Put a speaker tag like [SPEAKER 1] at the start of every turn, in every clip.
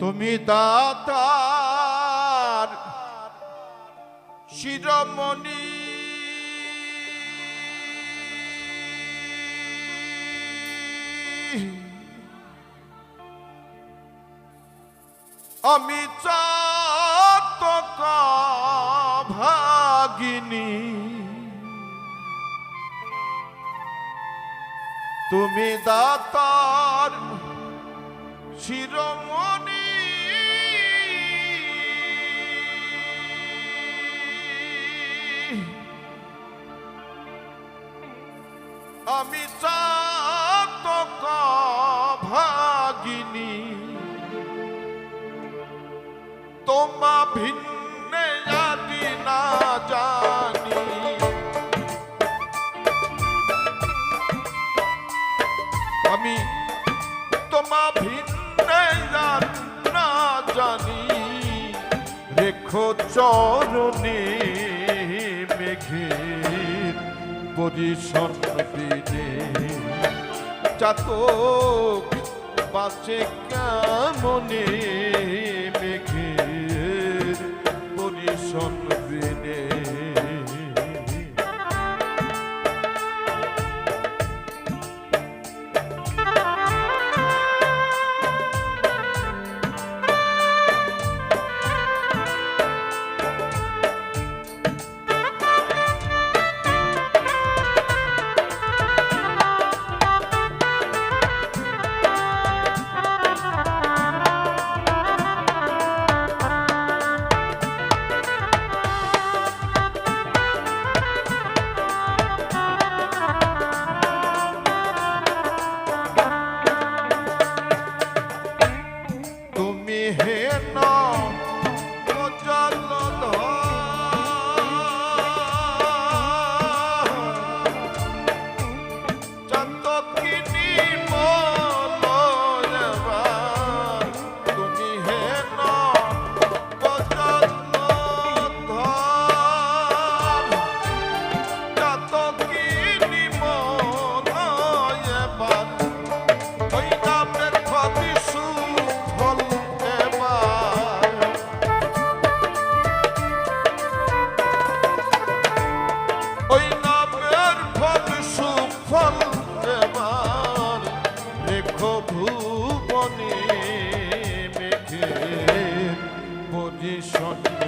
[SPEAKER 1] তুমি দাতার শিরোমণি। আমি চাতক ভাগিনী তুমি দাতার শিরোমণি। আমি চাতক ভাগিনী। তোমা ভিন্নে জানি না জানি। আমি তোমা ভিন্নে জান না জানি। রেখো চরণে মেঘের পরিশন দিনে চাতক বাঁচে কামনে মেঘের পরিশন দিনে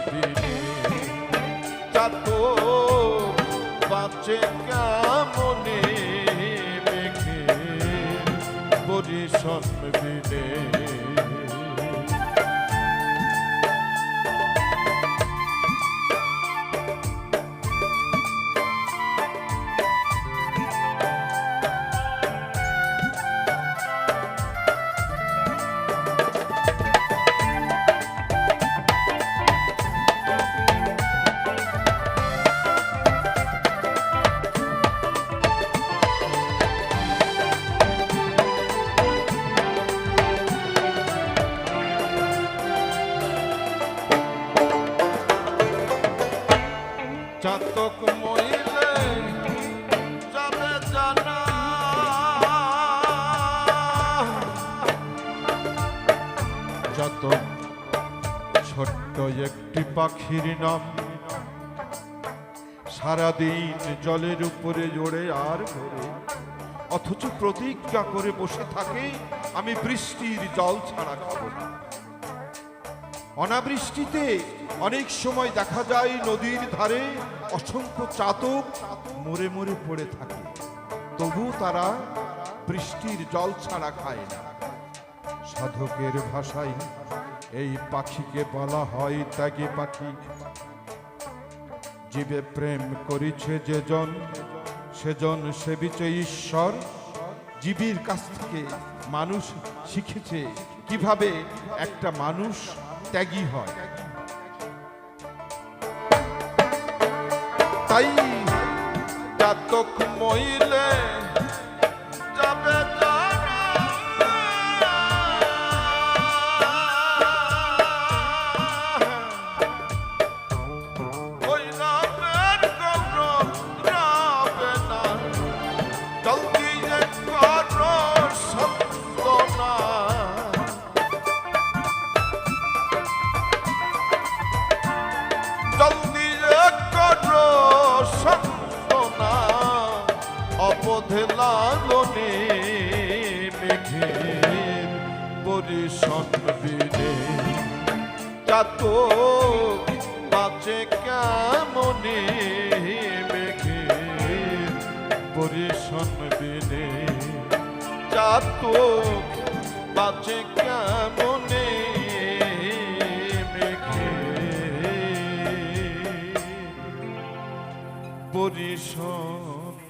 [SPEAKER 1] দিনে চাত বাঁচে কেমনে মেঘে পজিশন দিনে চাতক মহিলে, যাবে জানা। চাতক ছোট্ট একটি পাখির নাম, সারাদিন জলের উপরে জোরে আর ঘোরে। অথচ প্রতিজ্ঞা করে বসে থাকে, আমি বৃষ্টির জল ছাড়া খাব না। অনাবৃষ্টিতে অনেক সময় দেখা যায় নদীর ধারে অসংখ্য চাতক মরে মরে পড়ে থাকে। তবু তারা বৃষ্টির জল ছাড়া খায় না। সাধকের ভাষায় এই পাখিকে বলা হয় ত্যাগে পাখি। জীবে প্রেম করিছে যেজন, সেজন সেবিছে ঈশ্বর। জীবের কাছ থেকে মানুষ শিখেছে কীভাবে একটা মানুষ ত্যাগী হয়। তাই চাতক মহিলে
[SPEAKER 2] পরিসম্বিনে চাতক বাঁচে কেমনে? মেঘে পরিসম্বিনে চাতক বাঁচে কেমনে? মেঘে পরিসম্বিনে